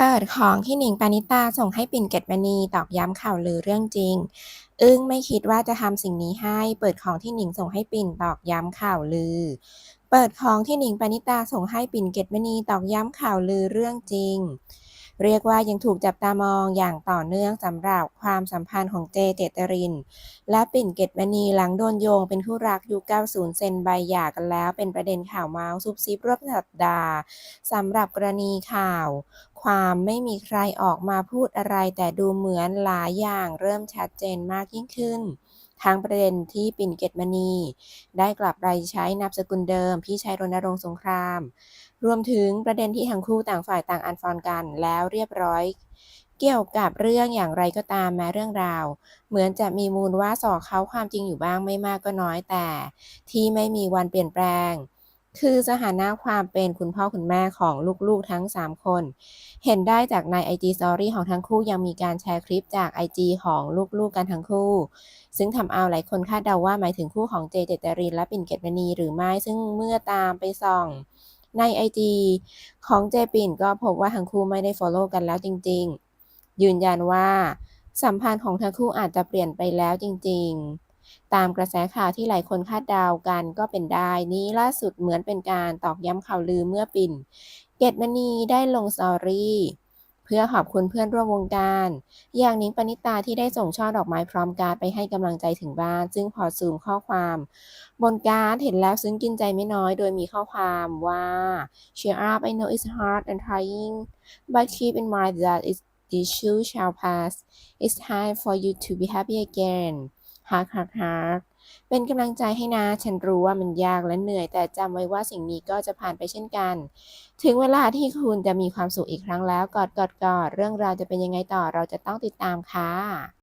เปิดของที่หนิงปานิตาส่งให้ปิ่นเกตมณีตอกย้ำข่าวลือเรื่องจริง อึ้งไม่คิดว่าจะทำสิ่งนี้ให้ เปิดของที่หนิงส่งให้ปิ่นตอกย้ำข่าวลือ เปิดของที่หนิงปานิตาส่งให้ปิ่นเกตมณีตอกย้ำข่าวลือเรื่องจริง เรียกว่ายังถูกจับตามองอย่างต่อเนื่องสำหรับความสัมพันธ์ของเจเจตริน และปิ่นเกตมณีหลังโดนโยงเป็นคู่รักยุค90 เซนใบหย่ากันแล้ว เป็นประเด็นข่าวเมาส์ซุบซิบรอบสัปดาห์สำหรับกรณีข่าว ความไม่มีใครออกมาพูดอะไรแต่ดูเหมือนหลายอย่างเริ่มชัดเจนมากยิ่งขึ้น ทั้งประเด็นที่ปิ่นเกตมณี ได้กลับไปใช้นามสกุลเดิม พี่ชายรณรงค์สงคราม รวมถึงประเด็นที่ทั้งคู่ต่างฝ่ายต่างอันฟอนกันแล้วเรียบร้อย เกี่ยวกับเรื่องอย่างไรก็ตามแม้เรื่องราว เหมือนจะมีมูลว่าสอกเขาความจริงอยู่บ้างไม่มากก็น้อยแต่ ที่ไม่มีวันเปลี่ยนแปลง คือสถานะความเป็นคุณพ่อคุณแม่ของลูกๆทั้ง 3 คน เห็นได้จากใน IG Story ของทั้งคู่ยังมีการแชร์คลิปจาก IG ของลูกๆกันทั้งคู่ ซึ่งทำเอาหลายคนคาดเดาว่าหมายถึงคู่ของเจเจตรินและปิ่นเกตมณีหรือไม่ ซึ่งเมื่อตามไปส่องใน IG ของเจปิ่นก็พบว่าทั้งคู่ไม่ได้ follow กันแล้วจริง ๆ ยืนยันว่าสัมพันธ์ของทั้งคู่อาจจะเปลี่ยนไปแล้วจริง ๆ ตามกระแสข่าวที่หลายคนคาดเดากันก็เป็นได้ นี้ล่าสุดเหมือนเป็นการตอกย้ำข่าวลือเมื่อปิ่น เกตมณีได้ลงสอรี่เพื่อขอบคุณเพื่อนร่วมวงการ อย่างนิ้งปณิตาที่ได้ส่งช่อดอกไม้พร้อมการ์ดไปให้กำลังใจถึงบ้าน ซึ่งพอซูมข้อความ บนการ์ดเห็นแล้วซึ้งกินใจไม่น้อย โดยมีข้อความว่า cheer up I know it's hard and trying but keep in mind that it's this too shall pass it's time for you to be happy again ฮักฮักฮักเป็นกำลังใจให้นะ ฉันรู้ว่ามันยากและเหนื่อย แต่จำไว้ว่าสิ่งนี้ก็จะผ่านไปเช่นกัน ถึงเวลาที่คุณจะมีความสุขอีกครั้งแล้ว กอดกอดกอดเรื่องราวจะเป็นยังไงต่อเราจะต้องติดตามค่ะ